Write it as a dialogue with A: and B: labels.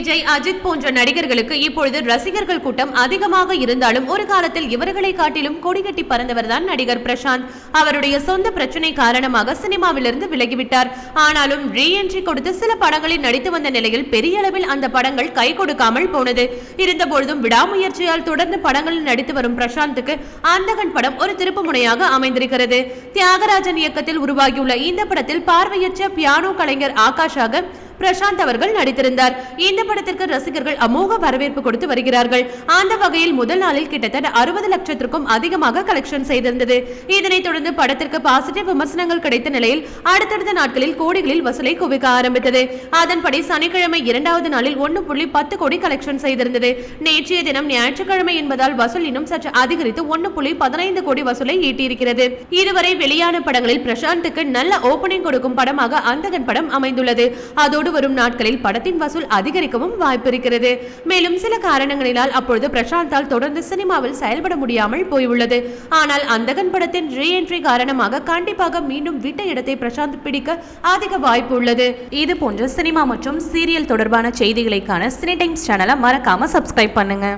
A: விஜய் அஜித் போன்ற நடிகர்களுக்கு இப்பொழுது ரசிகர்கள் கூட்டம் அதிகமாக இருந்தாலும் ஒரு காலத்தில் இவர்களை காட்டிலும் கொடிகட்டி பறந்தவர்தான் நடிகர் பிரசாந்த். அவருடைய சொந்த பிரச்சனை காரணமாக சினிமாவிலிருந்து விலகிவிட்டார். ஆனாலும் ரீஎன்ட்ரி கொடுத்து சில படங்களில் நடித்து வந்த நிலையில் பெரிய அளவில் அந்த படங்கள் கை கொடுக்காமல் போனது. இருந்தபொழுதும் விடாமுயற்சியால் தொடர்ந்து படங்களில் நடித்து வரும் பிரசாந்துக்கு அந்தகன் படம் ஒரு திருப்பு முனையாக அமைந்திருக்கிறது. தியாகராஜன் இயக்கத்தில் உருவாகியுள்ள இந்த படத்தில் பார்வையற்ற பியானோ கலைஞர் ஆகாஷாக பிரசாந்த் அவர்கள் நடித்திருந்தார். இந்த படத்திற்கு ரசிகர்கள் அமோக வரவேற்பு கொடுத்து வருகிறார்கள். அந்த வகையில் முதல் நாளில் கிட்டத்தட்ட அறுபது லட்சத்திற்கும் அதிகமாக கலெக்ஷன் செய்திருந்தது. இதனைத் தொடர்ந்து படத்திற்கு பாசிட்டிவ் விமர்சனங்கள் கிடைத்த நிலையில் அடுத்தடுத்த நாட்களில் கோடிகளில் வசூலை குவிக்க ஆரம்பித்தது. அதன்படி சனிக்கிழமை இரண்டாவது நாளில் ஒன்று புள்ளி பத்து கோடி கலெக்ஷன் செய்திருந்தது. நேற்றைய தினம் ஞாயிற்றுக்கிழமை என்பதால் வசூல் இன்னும் சற்று அதிகரித்து ஒன்று புள்ளி பதினைந்து கோடி வசூலை ஈட்டியிருக்கிறது. இதுவரை வெளியான படங்களில் பிரசாந்துக்கு நல்ல ஓபனிங் கொடுக்கும் படமாக அந்தகன் படம் அமைந்துள்ளது. அதோடு வரும் நாட்களில் படத்தின் வசூல் அதிகரிக்கவும் வாய்ப்பு இருக்கிறது மேலும் சில காரணங்களினால் அப்பொழுது பிரசாந்தால் தொடர்ந்து சினிமாவில் செயல்பட முடியாமல் போயுள்ளது. ஆனால் அந்தகன் படத்தின் ரீஎன்ட்ரி காரணமாக கண்டிப்பாக மீண்டும் விட்ட இடத்தை பிரசாந்த் பிடிக்க அதிக வாய்ப்பு உள்ளது. இது போன்ற சினிமா மற்றும் சீரியல் தொடர்பான செய்திகளைக்கான சினி டைம்ஸ் சேனலை மறக்காம சப்ஸ்கிரைப் பண்ணுங்க.